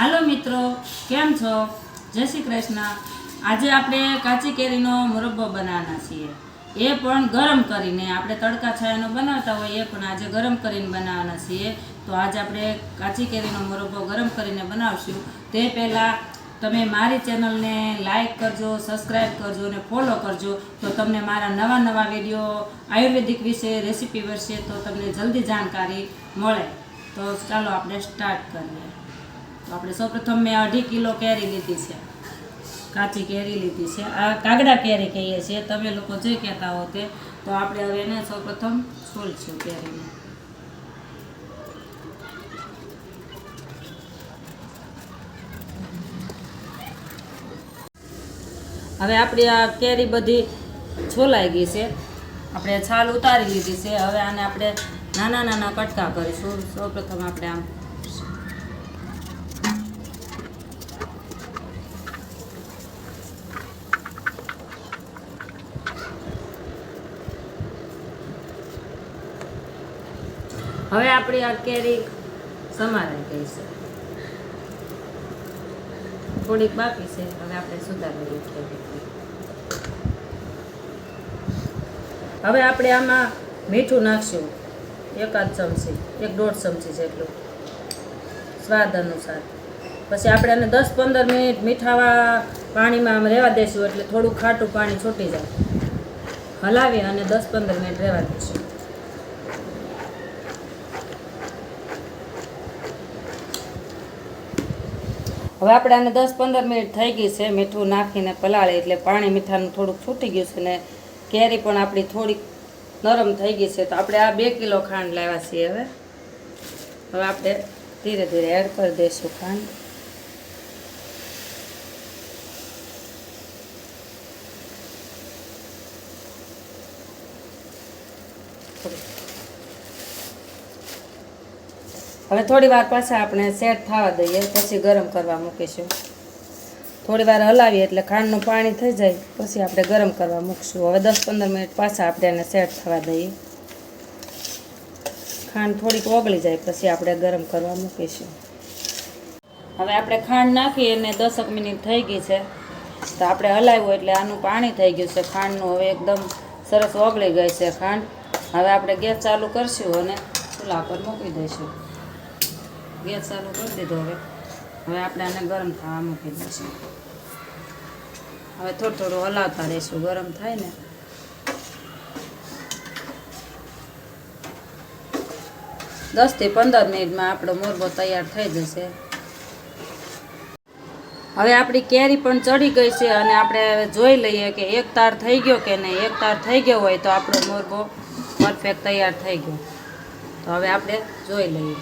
હાલો મિત્રો, કેમ છો? જય શ્રી કૃષ્ણ. આજે આપણે કાચી કેરીનો મુરબ્બો બનાવવાના છીએ. એ પણ ગરમ કરીને, આપણે તડકા છાયાનો બનાવતા હોય એ પણ આજે ગરમ કરીને બનાવવાના છીએ. તો આજે આપણે કાચી કેરીનો મુરબ્બો ગરમ કરીને બનાવશું. તે પહેલાં તમે મારી ચેનલને લાઈક કરજો સબસ્ક્રાઈબ કરજો અને ફોલો કરજો. તો તમને મારા નવા નવા વીડિયો આયુર્વેદિક વિશે, રેસીપી વિશે તો તમને જલ્દી જાણકારી મળે. તો ચાલો આપણે સ્ટાર્ટ કરીએ. આપણે સૌપ્રથમ મેં અઢી કિલો કેરી લીધી છે. કાચી કેરી લીધી છે. આ કાગડા કેરી કહીએ છીએ. તમે લોકો જે કહેતા હો તે. તો આપણે હવે એને સૌપ્રથમ છોલશું કેરીને. હવે આપણી આ કેરી બધી છોલાઈ ગઈ છે. આપણે છાલ ઉતારી લીધી છે. હવે આને આપણે નાના નાના કટકા કરીશું. સૌપ્રથમ આપણે આમ હવે આપણી આ કેરી સમારાઈ ગઈ છે. થોડીક બાકી છે, હવે આપણે સુધારી કેરી હવે આપણે આમાં મીઠું નાખશું. એકાદ ચમચી, એક દોઢ ચમચી જેટલું. સ્વાદ અનુસાર. પછી આપણે આને દસ પંદર મિનિટ મીઠાવા પાણીમાં આમ રહેવા દઈશું એટલે થોડું ખાટું પાણી છૂટી જાય. હલાવી અને દસ પંદર મિનિટ રહેવા દઈશું હવે આપણે આને દસ પંદર મિનિટ થઈ ગઈ છે, મીઠું નાખીને પલાળી, એટલે પાણી મીઠાનું થોડુંક છૂટી ગયું છે ને કેરી પણ આપણી થોડીક નરમ થઈ ગઈ છે, તો આપણે આ બે કિલો ખાંડ લાવ્યા છીએ હવે. હવે આપણે ધીરે ધીરે એડ કરી દઈશું ખાંડ. હવે થોડી વાર પાછા આપણે સેટ થવા દઈએ, પછી ગરમ કરવા મૂકીશું. થોડી વાર હલાવીએ એટલે ખાંડનું પાણી થઈ જાય, પછી આપણે ગરમ કરવા મૂકશું. હવે દસ પંદર મિનિટ પાછા આપણે એને સેટ થવા દઈએ. ખાંડ થોડીક ઓગળી જાય, પછી આપણે ગરમ કરવા મૂકીશું. હવે આપણે ખાંડ નાખી અને દસક મિનિટ થઈ ગઈ છે. તો આપણે હલાવ્યું એટલે આનું પાણી થઈ ગયું છે. ખાંડનું હવે એકદમ સરસ ઓગળી ગઈ છે ખાંડ. હવે આપણે ગેસ ચાલુ કરશું અને ચૂલા પર મૂકી દઈશું. ગેસ ચાલુ કરી દીધો હવે. હવે આપણે આને ગરમ થવા મૂકી દઈશું. હવે થોડું થોડું હલાવતા રહીશું. ગરમ થાય ને. દસથી પંદર મિનિટમાં આપણો મોરબો તૈયાર થઈ જશે. હવે આપણી કેરી પણ ચડી ગઈ છે અને આપણે જોઈ લઈએ કે એક તાર થઈ ગયો કે નહીં. એક તાર થઈ ગયો હોય તો આપણો મોરબો પરફેક્ટ તૈયાર થઈ ગયો. તો હવે આપણે જોઈ લઈએ.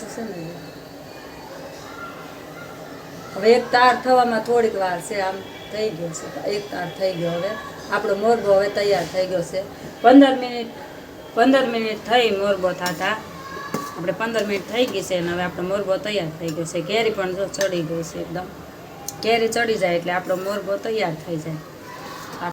છે ને? હવે એક તાર થવામાં થોડીક વાર છે, આમ થઈ ગયો છે. એક તાર થઈ ગયો હવે. આપણો મોરબો હવે તૈયાર થઈ ગયો છે. પંદર મિનિટ પંદર મિનિટ થઈ મોરબો થતા. આપણે પંદર મિનિટ થઈ ગઈ છે અને હવે આપણો મોરબો તૈયાર થઈ ગયો છે. કેરી પણ જો ચડી ગઈ છે એકદમ. કેરી ચડી જાય એટલે આપણો મોરબો તૈયાર થઈ જાય.